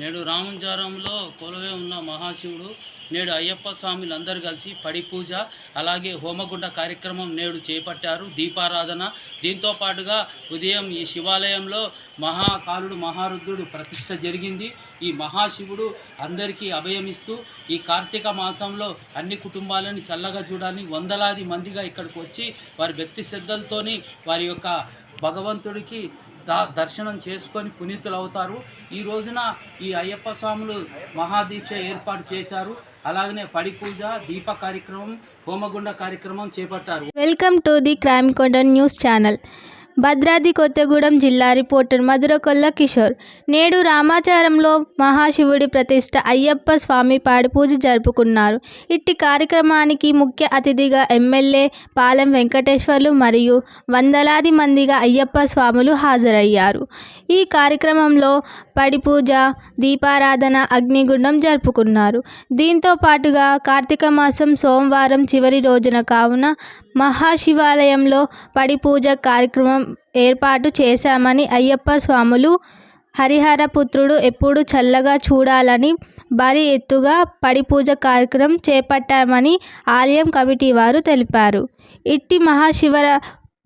నేడు రామంజారంలో కొలవే ఉన్న మహాశివుడు నేడు అయ్యప్ప స్వాములందరూ కలిసి పడి పూజ అలాగే హోమగుండ కార్యక్రమం నేడు చేపట్టారు దీపారాధన. దీంతో పాటుగా ఉదయం ఈ శివాలయంలో మహాకాలుడు మహారుద్రుడు ప్రతిష్ట జరిగింది. ఈ మహాశివుడు అందరికీ అభయమిస్తూ ఈ కార్తీక మాసంలో అన్ని కుటుంబాలని చల్లగా చూడాలని వందలాది మందిగా ఇక్కడికి వచ్చి వారి భక్తి శ్రద్ధలతోని వారి యొక్క భగవంతుడికి దా దర్శనం చేసుకొని పునీతులు అవుతారు ఈ రోజున ఈ అయ్యప్ప స్వాములు మహాదీక్ష ఏర్పాటు చేశారు. అలాగనే పడి పూజ దీప కార్యక్రమం హోమగుండ కార్యక్రమం చేపట్టారు. Welcome to the crime Konda news channel Bhadradri Kothagudem జిల్లా రిపోర్టర్ మధురకొల్ల కిషోర్. నేడు రామాచారంలో మహాశివుడి ప్రతిష్ట అయ్యప్ప స్వామి పాడి పూజ జరుపుకున్నారు. ఇట్టి కార్యక్రమానికి ముఖ్య అతిథిగా ఎమ్మెల్యే పాలెం వెంకటేశ్వర్లు మరియు వందలాది మందిగా అయ్యప్ప స్వాములు హాజరయ్యారు. ఈ కార్యక్రమంలో పడి పూజ దీపారాధన అగ్నిగుండం జరుపుకున్నారు. దీంతో పాటుగా కార్తీక మాసం సోమవారం చివరి రోజున కావున మహాశివాలయంలో పడి పూజ కార్యక్రమం ఏర్పాటు చేశామని అయ్యప్ప స్వాములు హరిహర పుత్రుడు ఎప్పుడు చల్లగా చూడాలని భారీ ఎత్తుగా పడి పూజ కార్యక్రమం చేపట్టామని ఆలయం కమిటీ వారు తెలిపారు. ఇట్టి మహాశివర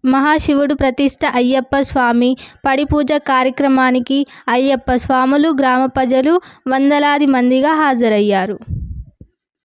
మహాశివుడు ప్రతిష్ట అయ్యప్ప స్వామి. పడి పూజ కార్యక్రమానికి అయ్యప్ప స్వాములు గ్రామ ప్రజలు వందలాది మందిగా హాజరయ్యారు.